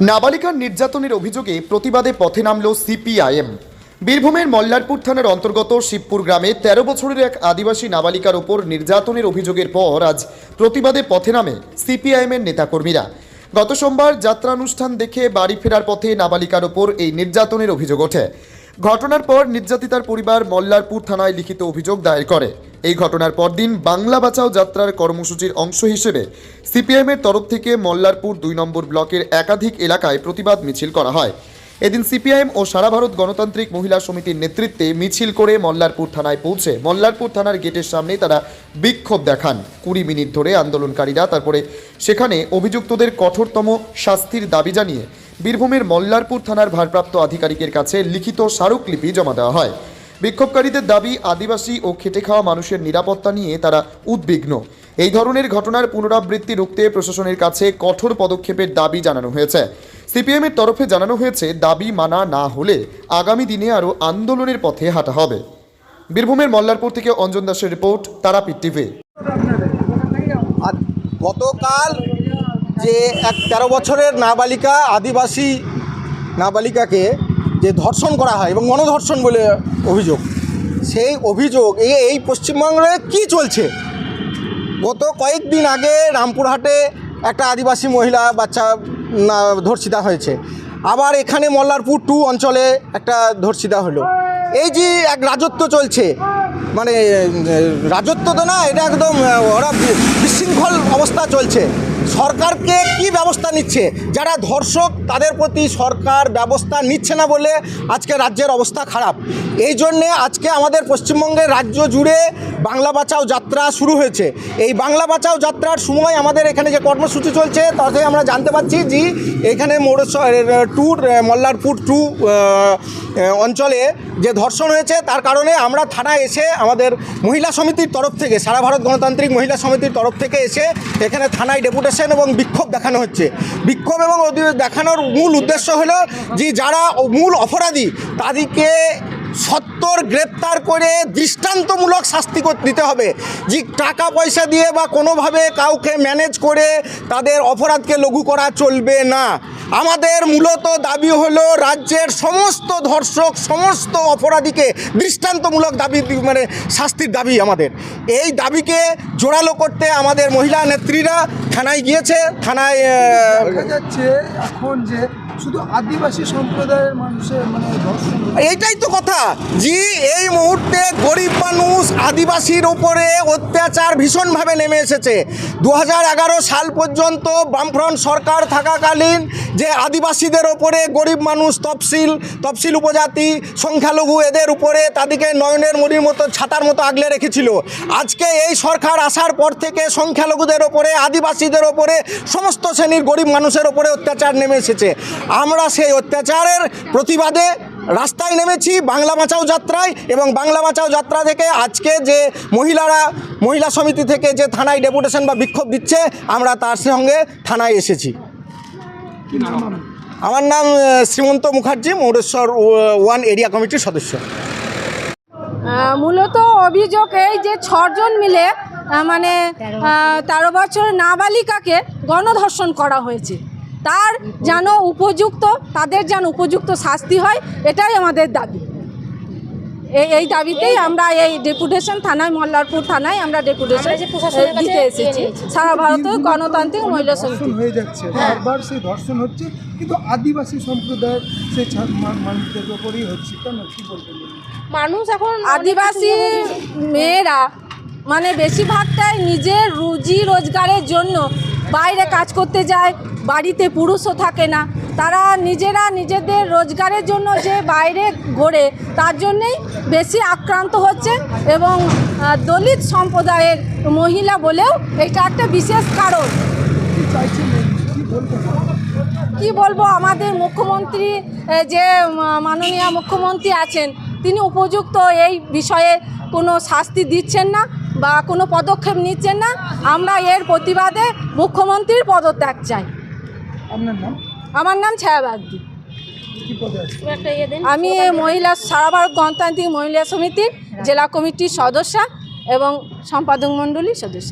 নাবালিকার নির্যাতনের অভিযোগে প্রতিবাদে পথে নামল সিপিআইএম। বীরভূমের মল্লারপুর থানার অন্তর্গত শিবপুর গ্রামে তেরো বছরের এক আদিবাসী নাবালিকার ওপর নির্যাতনের অভিযোগের পর আজ প্রতিবাদে পথে নামে সিপিআইএমের নেতাকর্মীরা। গত সোমবার যাত্রানুষ্ঠান দেখে বাড়ি ফেরার পথে নাবালিকার ওপর এই নির্যাতনের অভিযোগ ওঠে। ঘটনার পর নির্যাতিতার পরিবার মল্লারপুর থানায় লিখিত অভিযোগ দায়ের করে। এই ঘটনার পরদিন বাংলা বাঁচাও যাত্রার কর্মসূচির অংশ হিসেবে সিপিএমের তরফ থেকে মল্লারপুর দুই নম্বর ব্লকের একাধিক এলাকায় প্রতিবাদ মিছিল করা হয়। এদিন সিপিআইএম ও সারা ভারত গণতান্ত্রিক মহিলা সমিতির নেতৃত্বে মিছিল করে মল্লারপুর থানায় পৌঁছে মল্লারপুর থানার গেটের সামনে তারা বিক্ষোভ দেখান। কুড়ি মিনিট ধরে আন্দোলনকারীরা তারপরে সেখানে অভিযুক্তদের কঠোরতম শাস্তির দাবি জানিয়ে বীরভূমের মল্লারপুর থানার ভারপ্রাপ্ত আধিকারিকের কাছে লিখিত স্মারকলিপি জমা দেওয়া হয়। বিক্ষোভকারীদের দাবি, আদিবাসী ও খেটে খাওয়া মানুষের নিরাপত্তা নিয়ে তারা উদ্বিগ্ন। এই ধরনের ঘটনার পুনরাবৃত্তি রুখতে প্রশাসনের কাছে কঠোর পদক্ষেপের দাবি জানানো হয়েছে। সিপিএমের তরফে জানানো হয়েছে, দাবি মানা না হলে আগামী দিনে আরও আন্দোলনের পথে হাঁটা হবে। বীরভূমের মল্লারপুর থেকে অঞ্জন দাসের রিপোর্ট, তারাপীঠ টিভি। গতকাল যে এক তেরো বছরের নাবালিকা, আদিবাসী নাবালিকাকে যে ধর্ষণ করা হয় এবং গণধর্ষণ বলে অভিযোগ। সেই অভিযোগ এই এই পশ্চিমবঙ্গে কি চলছে? গত কয়েকদিন আগে রামপুরহাটে একটা আদিবাসী মহিলা বাচ্চা ধর্ষিতা হয়েছে। আবার এখানে মল্লারপুর টু অঞ্চলে একটা ধর্ষিতা হলো। এই যে এক রাজত্ব চলছে মানে রাজত্ব তো না, এটা একদম ওরা বিশৃঙ্খল অবস্থা চলছে। সরকারকে কি ব্যবস্থা নিচ্ছে? যারা ধর্ষক, তাদের প্রতি সরকার ব্যবস্থা নিচ্ছে না বলে আজকে রাজ্যের অবস্থা খারাপ। এই জন্যে আজকে আমাদের পশ্চিমবঙ্গের রাজ্য জুড়ে বাংলা বাঁচাও যাত্রা শুরু হয়েছে। এই বাংলা বাঁচাও যাত্রার সময় আমাদের এখানে যে কর্মসূচি চলছে, তাতে আমরা জানতে পারছি যে এখানে মোড়েশ্বর ট্যুর মল্লারপুর টু অঞ্চলে যে ধর্ষণ হয়েছে, তার কারণে আমরা থানায় এসে আমাদের মহিলা সমিতির তরফ থেকে, সারা ভারত গণতান্ত্রিক মহিলা সমিতির তরফ থেকে এসে এখানে থানায় ডেপুটেশন এবং বিক্ষোভ দেখানো হচ্ছে। বিক্ষোভ এবং দেখানোর মূল উদ্দেশ্য হল যে যারা মূল অপরাধী, তাদেরকে সত্তর গ্রেপ্তার করে দৃষ্টান্তমূলক শাস্তি দিতে হবে। যে টাকা পয়সা দিয়ে বা কোনোভাবে কাউকে ম্যানেজ করে তাদের অপরাধকে লঘু করা চলবে না। আমাদের মূলত দাবি হলো রাজ্যের সমস্ত ধর্ষক সমস্ত অপরাধীকে দৃষ্টান্তমূলক দাবি মানে শাস্তির দাবি আমাদের। এই দাবিকে জোরালো করতে আমাদের মহিলা নেত্রীরা থানায় গিয়েছে থানায় দেখা যাচ্ছে এখন যে শুধু আদিবাসী সম্প্রদায়ের মানুষের মানে এইটাই তো কথা যে এই মুহূর্তে গরিব মানুষ আদিবাসীর ওপরে অত্যাচার ভীষণভাবে নেমে এসেছে। দু হাজার এগারো সাল পর্যন্ত বামফ্রন্ট সরকার থাকাকালীন যে আদিবাসীদের ওপরে গরিব মানুষ তফসিল তফসিল উপজাতি, সংখ্যালঘু এদের উপরে তাদেরকে নয়নের মনির মতো, ছাতার মতো আগলে রেখেছিল। আজকে এই সরকার আসার পর থেকে সংখ্যালঘুদের ওপরে, আদিবাসীদের ওপরে, সমস্ত শ্রেণির গরিব মানুষের ওপরে অত্যাচার নেমে এসেছে। আমরা সেই অত্যাচারের প্রতিবাদে রাস্তায় নেমেছি বাংলা বাঁচাও যাত্রায় এবং বাংলা বাঁচাও যাত্রা থেকে আজকে যে মহিলারা, মহিলা সমিতি থেকে যে থানায় ডেপুটেশন বা বিক্ষোভ দিচ্ছে, আমরা তার সঙ্গে থানায় এসেছি। আমার নাম শ্রীমন্ত মুখার্জি মৌরেশ্বর ওয়ান এরিয়া কমিটির সদস্য। মূলত অভিযোগ এই যে ছজন মিলে মানে তেরো বছর নাবালিকাকে গণধর্ষণ করা হয়েছে। তার যেন উপযুক্ত তাদের যেন উপযুক্ত শাস্তি হয় এটাই আমাদের দাবি। এই এই দাবিতেই আমরা এই ডেপুটেশন থানায় মল্লারপুর থানায় আমরা ডেপুটেশন দিতে এসেছি। সারা ভারতের গণতান্ত্রিক মহিলা সমিতি। হয়ে যাচ্ছে বারবার সেই ধর্ষণ হচ্ছে কিন্তু আদিবাসী সম্প্রদায়ের সেই মানুষদের ওপরেই হচ্ছে। কেন? কি বলবেন? মানুষ এখন আদিবাসী মেয়েরা মানে বেশিরভাগটাই নিজের রুজি রোজগারের জন্য বাইরে কাজ করতে যায় বাড়িতে পুরুষও থাকে না। তারা নিজেরা নিজেদের রোজগারের জন্য যে বাইরে ঘোরে, তার জন্যেই বেশি আক্রান্ত হচ্ছে এবং দলিত সম্প্রদায়ের মহিলা বলেও এটা একটা বিশেষ কারণ। কি বলব, আমাদের মুখ্যমন্ত্রী যে মাননীয় মুখ্যমন্ত্রী আছেন, তিনি উপযুক্ত এই বিষয়ে কোনো শাস্তি দিচ্ছেন না বা কোনো পদক্ষেপ নিচ্ছেন না। আমরা এর প্রতিবাদে মুখ্যমন্ত্রীর পদত্যাগ চাই। আপনার নাম? আমার নাম ছায়া বাগদি। আমি মহিলা, সারা ভারত গণতান্ত্রিক মহিলা সমিতির জেলা কমিটির সদস্য এবং সম্পাদক মণ্ডলীর সদস্য।